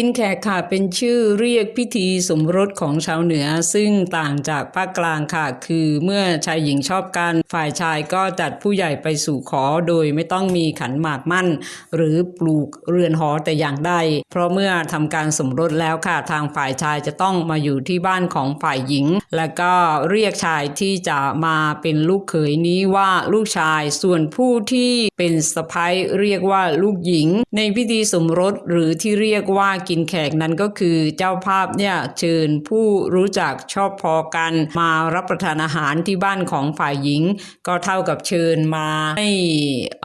กินแขกค่ะเป็นชื่อเรียกพิธีสมรสของชาวเหนือ ซึ่งต่างจากภาคกลางค่ะ คือเมื่อชายหญิงชอบกัน ฝ่ายชายก็จัดผู้ใหญ่ไปสู่ขอโดยไม่ต้องมีขันหมากมั่น หรือปลูกเรือนหอแต่อย่างใดเพราะเมื่อทำการสมรสแล้วค่ะ ทางฝ่ายชายจะต้องมาอยู่ที่บ้านของฝ่ายหญิง แล้วก็เรียกชายที่จะมาเป็นลูกเขยนี้ว่าลูกชายส่วนผู้ที่เป็นสะพ้ายเรียกว่าลูกหญิง ในพิธีสมรสหรือที่เรียกว่ากินแขกนั้นก็คือเจ้าภาพเนี่ยเชิญผู้รู้จักชอบพอกันมารับประทานอาหารที่บ้านของฝ่ายหญิง ก็เท่ากับเชิญมาให้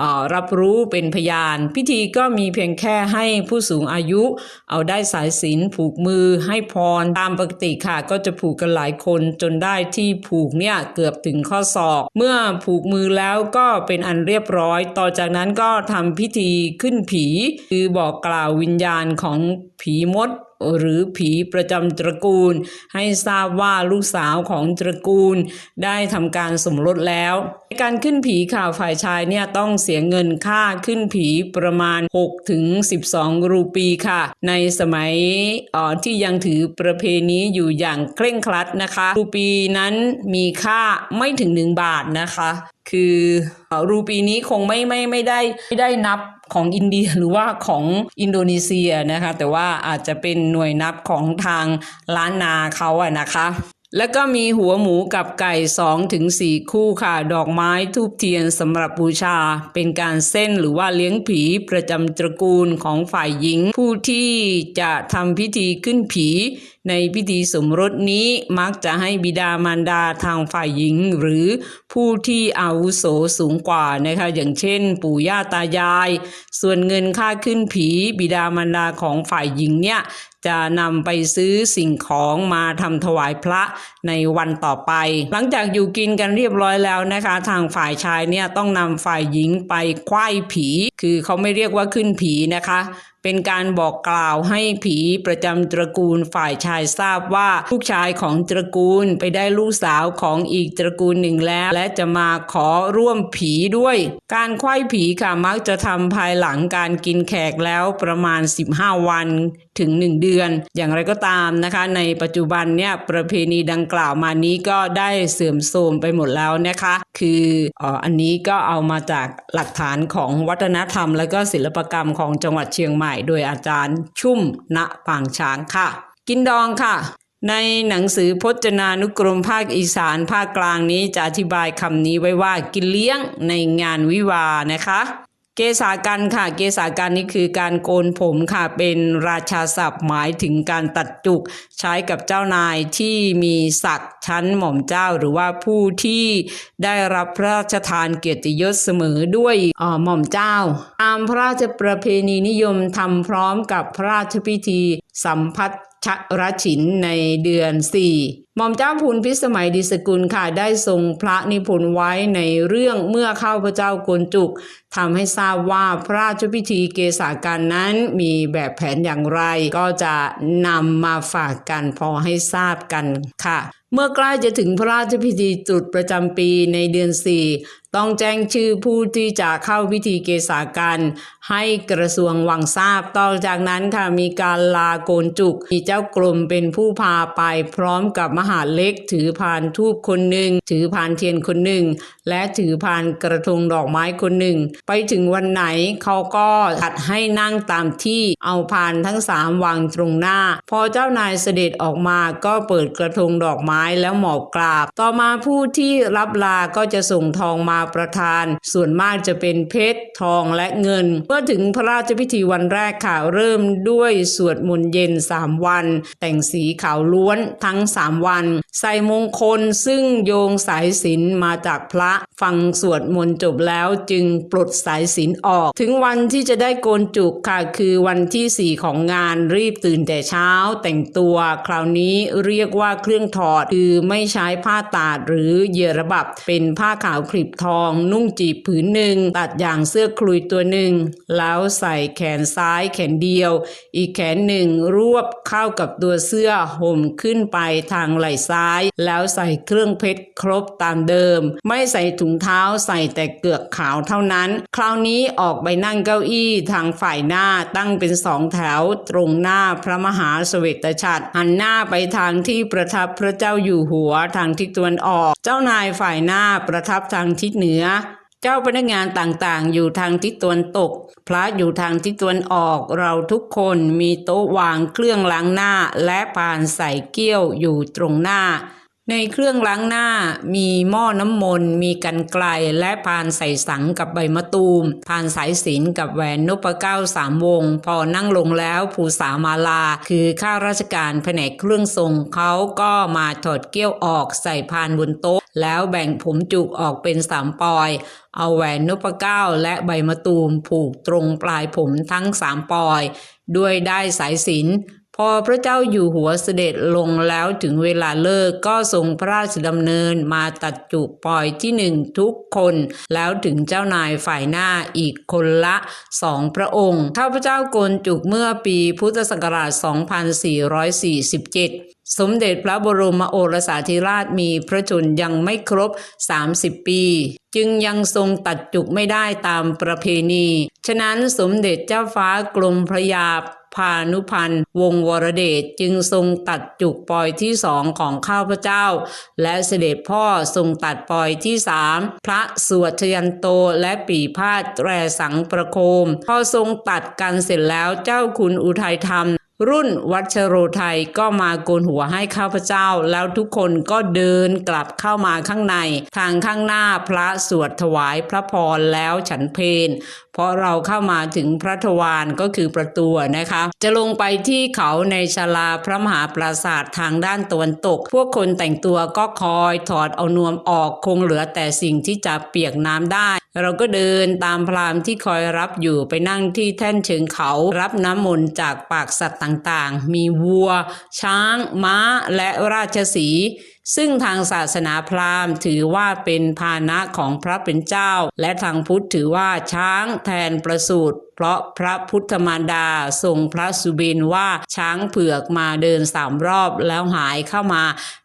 อรับรู้เป็นพยาน พิธีก็มีเพียงแค่ให้ผู้สูงอายุ เอาได้สายสิญจนผูกมือให้พรตามปกติค่ะ ก็จะผูกกันหลายคนจนได้ที่ผูกเนี่ยเกือบถึงข้อศอก เมื่อผูกมือแล้วก็เป็นอันเรียบร้อย ต่อจากนั้นก็ทำพิธีขึ้นผี คือบอกกล่าววิญญาณของ ผีมดหรือผีประจำตระกูล ให้ทราบว่าลูกสาวของตระกูลได้ทำการสมรสแล้วการขึ้นผีข่าวฝ่ายชายเนี่ยต้องเสียเงินค่าขึ้นผีประมาณ6ถึง12 รูปีค่ะ ในสมัยอ่อที่ยังถือประเพณีอยู่อย่างเคร่งครัดนะคะ รูปีนั้นมีค่าไม่ถึง 1 บาทนะคะ คืออรูปีนี้คงไม่ไม่ไม่ได้ไม่ได้นับ ของอินเดียหรือว่าของอินโดนีเซียนะคะ แต่ว่าอาจจะเป็นหน่วยนับของทางล้านนาเขาอะนะคะ แล้วก็มีหัวหมูกับไก่2ถึง4คู่ค่ะ ดอกไม้ทูบเทียนสำหรับบูชา เป็นการเส้นหรือว่าเลี้ยงผีประจำตระกูลของฝ่ายหญิง ผู้ที่จะทำพิธีขึ้นผี ในพิธีสมรสนี้มักจะให้บิดามารดาทางฝ่ายหญิง หรือผู้ที่อาวุโสสูงกว่านะคะอย่างเช่น ปู่ย่าตายาย ส่วนเงินค่าขึ้นผีบิดามารดาของฝ่ายหญิงเนี่ย จะนำไปซื้อสิ่งของมาทำถวายพระในวันต่อไป หลังจากอยู่กินกันเรียบร้อยแล้วนะคะ ทางฝ่ายชายเนี่ยต้องนำฝ่ายหญิงไปคว้ายผี คือเขาไม่เรียกว่าขึ้นผีนะคะ เป็นการบอกกล่าวให้ผีประจำตระกูลฝ่ายชายทราบว่าลูกชายของตระกูลไปได้ลูกสาวของอีกตระกูลหนึ่งแล้ว และจะมาขอร่วมผีด้วย การคว้ผีค่ะมักจะทำภายหลังการกินแขกแล้วประมาณ 15 วันถึง 1 เดือน อย่างไรก็ตามนะคะ ในปัจจุบันเนี่ยประเพณีดังกล่าวมานี้ก็ได้เสื่อมโทรมไปหมดแล้วนะคะ คือออันนี้ก็เอามาจากหลักฐานของวัฒนธรรม และก็ศิลปกรรมของจังหวัดเชียงใหม่โดยอาจารย์ชุ่มณปางช้างค่ะ กินดองค่ะ ในหนังสือพจนานุกรมภาคอีสานภาคกลางนี้จะอธิบายคำนี้ไว้ว่ากินเลี้ยงในงานวิวานะคะ เกษากันค่ะ เกษากันนี่คือการโกนผมค่ะ เป็นราชาศัพท์หมายถึงการตัดจุกใช้กับเจ้านายที่มีศักดิ์ชั้นหม่อมเจ้าหรือว่าผู้ที่ได้รับพระราชทานเกียรติยศเสมอด้วยหม่อมเจ้า ตามพระราชประเพณีนิยมทำพร้อมกับพระราชพิธีสัมพัทชรฉินในเดือน4หม่อมเจ้าพูนพิสมัยดิสกุลค่ะได้ทรงพระนิพนธ์ไว้ในเรื่องเมื่อเข้าพระเจ้าโกนจุกทำให้ทราบว่าพระราชพิธีเกษาการนั้นมีแบบแผนอย่างไร ก็จะนำมาฝากกันพอให้ทราบกันค่ะ เมื่อใกล้จะถึงพระราชพิธีตรุษประจำปีในเดือน 4 ต้องแจ้งชื่อผู้ที่จะเข้าพิธีเกษากันให้กระทรวงวังทราบ ต่อจากนั้นค่ะมีการลาโกนจุกมีเจ้ากรมเป็นผู้พาไปพร้อมกับมหาเล็ก ถือพานทูบคนหนึ่ง ถือพานเทียนคนหนึ่ง และถือพานกระทงดอกไม้คนหนึ่ง ไปถึงวันไหนเขาก็จัดให้นั่งตามที่เอาพานทั้งสามวางตรงหน้า พอเจ้านายเสด็จออกมาก็เปิดกระทงดอกไม้แล้วหมอบกราบ ต่อมาผู้ที่รับลาก็จะส่งทองมาประทาน ส่วนมากจะเป็นเพชรทองและเงินเมื่อถึงพระราชพิธีวันแรกค่ะเริ่มด้วยสวดมนต์เย็นสามวัน แต่งสีขาวล้วนทั้งสามวัน ใส่มงคลซึ่งโยงสายสิญจนมาจากพระฟังสวดมนต์จบแล้วจึงปลดสายสิญจนออก ถึงวันที่จะได้โกนจุกค่ะคือวันที่สี่ของงานรีบตื่นแต่เช้าแต่งตัว คราวนี้เรียกว่าเครื่องถอดคือไม่ใช้ผ้าตาดหรือเยระบับ เป็นผ้าขาวคลิปทอง นุ่งจีบผืนหนึ่ง ตัดอย่างเสื้อคลุยตัวหนึ่ง แล้วใส่แขนซ้ายแขนเดียว อีกแขนหนึ่งรวบเข้ากับตัวเสื้อห่มขึ้นไปทางไหล่ซ้าย แล้วใส่เครื่องเพชรครบตามเดิม ไม่ใส่ถุงเท้าใส่แต่เกือกขาวเท่านั้น คราวนี้ออกไปนั่งเก้าอี้ทางฝ่ายหน้าตั้งเป็นสองแถว ตรงหน้าพระมหาเสวตฉัตรหันหน้าไปทางที่ประทับพระเจ้าอยู่หัวทางทิศตะวันออก เจ้านายฝ่ายหน้าประทับทางทิศเหนือ เจ้าพนักงานต่างๆ อยู่ทางทิศตะวันตก พระอยู่ทางทิศตะวันออก เราทุกคนมีโต๊ะวางเครื่องล้างหน้าและปานใส่เกี้ยวอยู่ตรงหน้า ในเครื่องล้างหน้ามีหม้อน้ำมนต์ มีกันไกลและพานใส่สังกับใบมะตูม พานสายสิญจนกับแหวนนพเก้าสามวง พอนั่งลงแล้วภูษามาลา คือข้าราชการแผนกเครื่องทรงเขาก็มาถอดเกี้ยวออกใส่พานบนโต๊ะ แล้วแบ่งผมจุกออกเป็นสามปอย เอาแหวนนพเก้าและใบมะตูมผูกตรงปลายผมทั้งสามปอย ด้วยได้สายสินพอพระเจ้าอยู่หัวเสด็จลงแล้วถึงเวลาเลิกก็ทรงพระราชดำเนินมาตัดจุกปลอยที่หนึ่งทุกคน แล้วถึงเจ้านายฝ่ายหน้าอีกคนละสองพระองค์ข้าพระเจ้าโกนจุกเมื่อปีพุทธศักราช 2447 สมเด็จพระบรมโอรสาธิราชมีพระชนยังไม่ครบ 30 ปี จึงยังทรงตัดจุกไม่ได้ตามประเพณี ฉะนั้นสมเด็จเจ้าฟ้ากรมพระยาพานุพันธ์วงศวรเดชจึงทรงตัดจุกปอยที่สองของข้าพเจ้า และเสด็จพ่อทรงตัดปอยที่สามพระสวดชยันโตและปีพาดแตรสังประโคม พอทรงตัดกันเสร็จแล้วเจ้าคุณอุทัยธรรม รุ่นวัชโรไทยก็มาโกนหัวให้ข้าพเจ้า แล้วทุกคนก็เดินกลับเข้ามาข้างใน ทางข้างหน้าพระสวดถวายพระพรแล้วฉันเพนเพราะเราเข้ามาถึงพระทวารก็คือประตูนะคะ จะลงไปที่เขาในชาลาพระมหาปราสาททางด้านตะวันตก พวกคนแต่งตัวก็คอยถอดเอานวมออกคงเหลือแต่สิ่งที่จะเปียกน้ำได้ เราก็เดินตามพราหมณ์ที่คอยรับอยู่ไปนั่งที่แท่นเชิงเขารับน้ำมนต์จากปากสัตว์ต่างๆ มีวัว ช้าง ม้า และราชสีห์ซึ่งทางศาสนาพราหมณ์ถือว่าเป็นพาหนะของพระเป็นเจ้า และทางพุทธถือว่าช้างแทนประสูติ เพราะพระพุทธมารดาทรงพระสุบินว่าช้างเผือกมาเดินสามรอบแล้วหายเข้ามา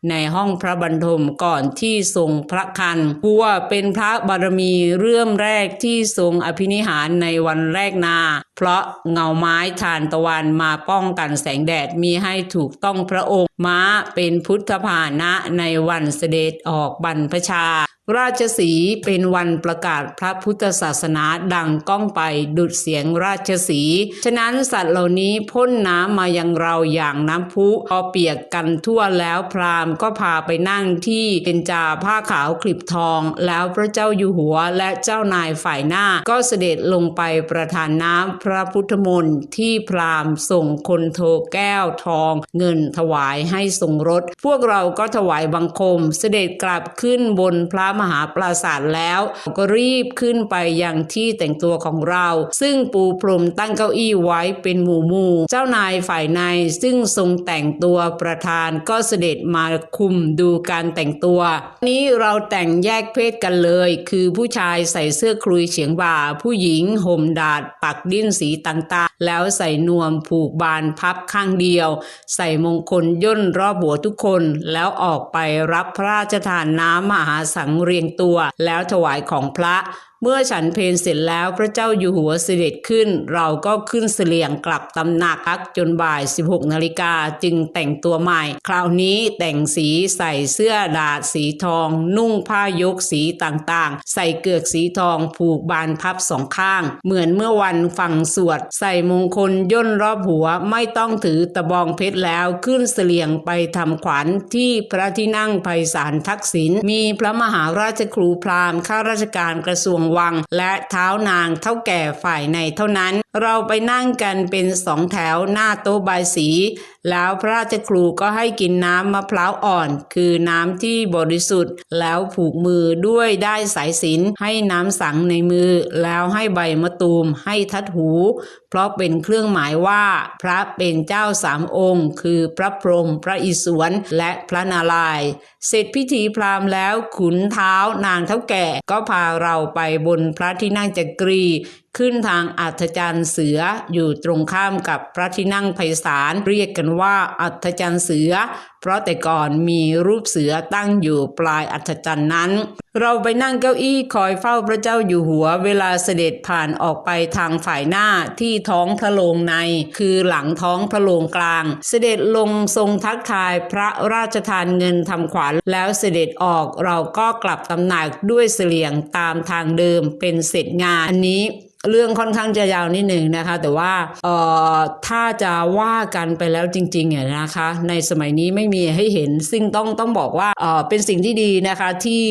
ในห้องพระบรรทมก่อนที่ทรงพระคันวัวเป็นพระบารมีเรื่อมแรกที่ทรงอภินิหารในวันแรกนา เพราะเงาไม้ทานตะวันมาป้องกันแสงแดดมีให้ถูกต้องพระองค์ม้าเป็นพุทธพาหนะในวันเสด็จออกบรรพชา ราชสีเป็นวันประกาศพระพุทธศาสนาดังก้องไปดุดเสียงราชสี ฉะนั้นสัตว์เหล่านี้พ่นน้ำมายังเราอย่างน้ำพุพอเปียกกันทั่วแล้วพราหมณ์ก็พาไปนั่งที่เป็นจาผ้าขาวคลิบทอง แล้วพระเจ้าอยู่หัวและเจ้านายฝ่ายหน้าก็เสด็จลงไปประทานน้ำพระพุทธมนต์ที่พราหมณ์ส่งคนโทแก้วทอง เงินถวายให้ทรงรถ พวกเราก็ถวายบังคมเสด็จกลับขึ้นบนพระมหาปราสาทแล้ว ก็รีบขึ้นไปยังที่แต่งตัวของเรา ซึ่งปูพรมตั้งเก้าอี้ไว้เป็นหมู่หมู่เจ้านายฝ่ายในซึ่งทรงแต่งตัวประธานก็เสด็จมาคุมดูการแต่งตัว นี้เราแต่งแยกเพศกันเลย คือผู้ชายใส่เสื้อคลุยเฉียงบ่า ผู้หญิงห่มดาดปักดิ้นสีต่างๆ แล้วใส่นวมผูกบานพับข้างเดียว ใส่มงคลย่นรอบหัวทุกคน แล้วออกไปรับพระราชทานน้ำมหาสังเรียงตัว แล้วถวายของพระเมื่อฉันเพลเสร็จแล้วพระเจ้าอยู่หัวเสด็จขึ้น เราก็ขึ้นเสลียงกลับตำหนักพักจนบ่าย 16นาฬิกาจึงแต่งตัวใหม่ คราวนี้แต่งสีใส่เสื้อดาดสีทอง นุ่งผ้ายกสีต่างๆ ใส่เกือกสีทองผูกบานพับสองข้าง เหมือนเมื่อวันฟังสวด ใส่มงคลย่นรอบหัวไม่ต้องถือตะบองเพชรแล้วขึ้นเสลียงไปทำขวัญที่พระที่นั่งไพศาลทักษิณมีพระมหาราชครูพราหมณ์ข้าราชการกระทรวงวัง และเท้านางเท่าแก่ฝ่ายในเท่านั้น เราไปนั่งกันเป็นสองแถวหน้าโต๊ะบายสี แล้วพระราชครูก็ให้กินน้ำมะพร้าวอ่อน คือน้ำที่บริสุทธิ์ แล้วผูกมือด้วยได้สายสินให้น้ำสังในมือ แล้วให้ใบมะตูมให้ทัดหู เพราะเป็นเครื่องหมายว่า พระเป็นเจ้าสามองค์ คือพระพรหมพระอิศวรและพระนารายณ์เสร็จพิธีพราหมณ์แล้วขุนเท้านางเท่าแก่ก็พาเราไปบนพระที่นั่งจักรี ขึ้นทางอัฐจันทร์เสืออยู่ตรงข้ามกับพระที่นั่งไพศาลเรียกกันว่าอัฐจันทร์เสือเพราะแต่ก่อนมีรูปเสือตั้งอยู่ปลายอัศจรรย์นั้น เราไปนั่งเก้าอี้คอยเฝ้าพระเจ้าอยู่หัวเวลาเสด็จผ่านออกไปทางฝ่ายหน้าที่ท้องพระโรงใน คือหลังท้องพระโรงกลาง เสด็จลงทรงทักทายพระราชทานเงินทำขวัญแล้วเสด็จออกเราก็กลับตำหนักด้วยเสลียงตามทางเดิมเป็นเสร็จงานอันนี้เรื่องค่อนข้างจะยาวนิดหนึ่งนะคะ แต่ว่าเอ่อถ้าจะว่ากันไปแล้วจริงๆเนี่ยนะคะ ในสมัยนี้ไม่มีให้เห็น ซึ่งต้องต้องบอกว่าเออเป็นสิ่งที่ดีนะคะที่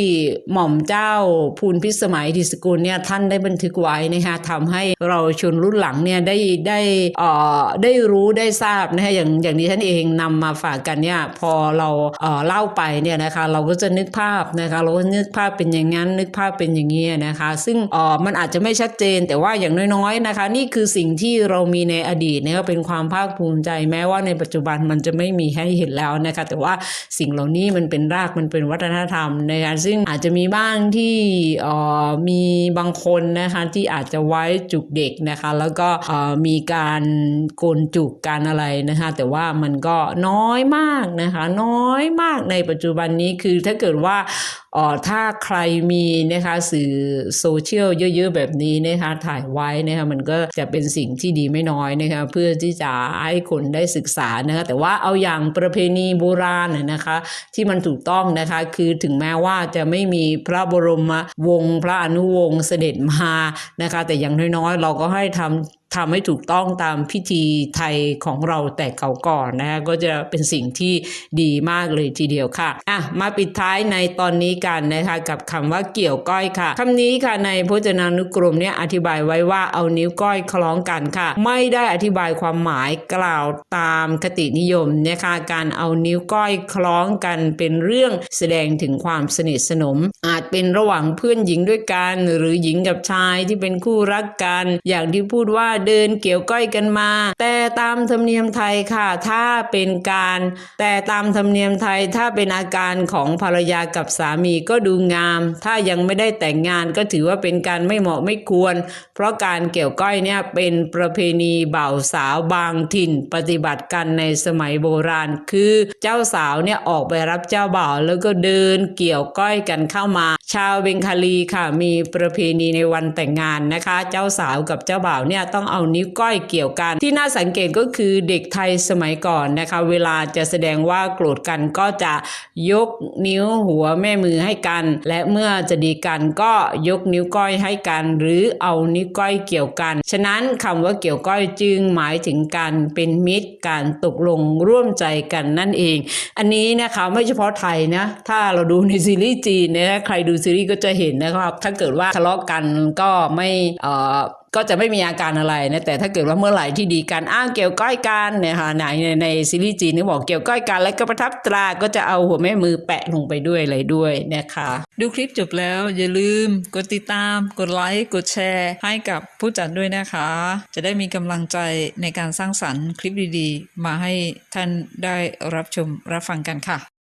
หม่อมเจ้าภูลพิสมัยดิสกุลเนี่ยท่านได้บันทึกไว้นะคะทำให้เราชนรุ่นหลังเนี่ยได้ได้เออได้รู้ได้ทราบนะคะอย่างอย่างนี้ท่านเองนำมาฝากกันเนี่ยพอเราเออเล่าไปเนี่ยนะคะเราก็จะนึกภาพนะคะเราก็นึกภาพเป็นอย่างนั้นนึกภาพเป็นอย่างนี้นะคะ ซึ่งเออมันอาจจะไม่ชัดเจนแต่ว่าอย่างน้อยๆนะคะ นี่คือสิ่งที่เรามีในอดีตเนี่ยก็เป็นความภาคภูมิใจแม้ว่าในปัจจุบันมันจะไม่มีให้เห็นแล้วนะคะแต่ว่าสิ่งเหล่านี้มันเป็นรากมันเป็นวัฒนธรรมนะคะซึ่งอาจจะมีบ้างที่มีบางคนนะคะที่อาจจะไว้จุกเด็กนะคะแล้วก็มีการโกนจุกการอะไรนะคะแต่ว่ามันก็น้อยมากนะคะน้อยมากในปัจจุบันนี้คือถ้าเกิดว่า ออถ้าใครมีนะคะสื่อโซเชียลเยอะๆแบบนี้นะคะถ่ายไว้นะคะมันก็จะเป็นสิ่งที่ดีไม่น้อยนะคะเพื่อที่จะให้คนได้ศึกษานะคะแต่ว่าเอาอย่างประเพณีโบราณนะนะคะที่มันถูกต้องนะคะคือถึงแม้ว่าจะไม่มีพระบรมวงศ์พระอนุวงศ์เสด็จมานะคะแต่อย่างน้อยๆ เราก็ให้ทำทำให้ถูกต้องตามพิธีไทยของเราแต่เก่าก่อนนะคะก็จะเป็นสิ่งที่ดีมากเลยทีเดียวค่ะอะมาปิดท้ายในตอนนี้กันนะคะกับคำว่าเกี่ยวก้อยค่ะคำนี้ค่ะในพจนานุกรมเนี่ยอธิบายไว้ว่าเอานิ้วก้อยคล้องกันค่ะ ไม่ได้อธิบายความหมายกล่าวตามคตินิยมนะคะการเอานิ้วก้อยคล้องกันเป็นเรื่องแสดงถึงความสนิทสนม อาจเป็นระหว่างเพื่อนหญิงด้วยกัน หรือหญิงกับชายที่เป็นคู่รักกัน อย่างที่พูดว่าเดินเกี่ยวก้อยกันมา แต่ตามธรรมเนียมไทยค่ะ ถ้าเป็นการ แต่ตามธรรมเนียมไทยถ้าเป็นอาการของภรรยากับสามีก็ดูงาม ถ้ายังไม่ได้แต่งงานก็ถือว่าเป็นการไม่เหมาะไม่ควร เพราะการเกี่ยวก้อยเนี่ยเป็นประเพณีบ่าวสาวบางถิ่นปฏิบัติกันในสมัยโบราณ คือเจ้าสาวเนี่ยออกไปรับเจ้าบ่าวแล้วก็เดินเกี่ยวก้อยกันเข้ามา ชาวเบงคาลีค่ะมีประเพณีในวันแต่งงานนะคะ เจ้าสาวกับเจ้าบ่าวเนี่ยต้องเอานิ้วก้อยเกี่ยวกัน ที่น่าสังเกตก็คือเด็กไทยสมัยก่อนนะคะ เวลาจะแสดงว่าโกรธกันก็จะยกนิ้วหัวแม่มือให้กัน และเมื่อจะดีกันก็ยกนิ้วก้อยให้กัน หรือเอานิ้วก้อยเกี่ยวกัน ฉะนั้นคำว่าเกี่ยวก้อยจึงหมายถึงการเป็นมิตรการตกลงร่วมใจกันนั่นเอง อันนี้นะคะไม่เฉพาะไทยนะถ้าเราดูในซีรีส์จีนเนี่ยใครดูซีรีส์ก็จะเห็นนะครับถ้าเกิดว่าทะเลาะกันก็ไม่เอ่อ ก็จะไม่มีอาการอะไรนะแต่ถ้าเกิดว่าเมื่อไหร่ที่ดีกันอ้างเกี่ยวก้อยกันเนี่ยค่ะในในในซีรีส์จีนนี่บอกเกี่ยวก้อยกัน แล้วก็ประทับตราก็จะเอาหัวแม่มือแปะลงไปด้วยอะไรด้วยนะคะดูคลิปจบแล้วอย่าลืมกดติดตาม กดไลค์กดแชร์ ให้กับผู้จัดด้วยนะคะ จะได้มีกำลังใจในการสร้างสรรค์คลิปดีๆ มาให้ท่านได้รับชมรับฟังกันค่ะ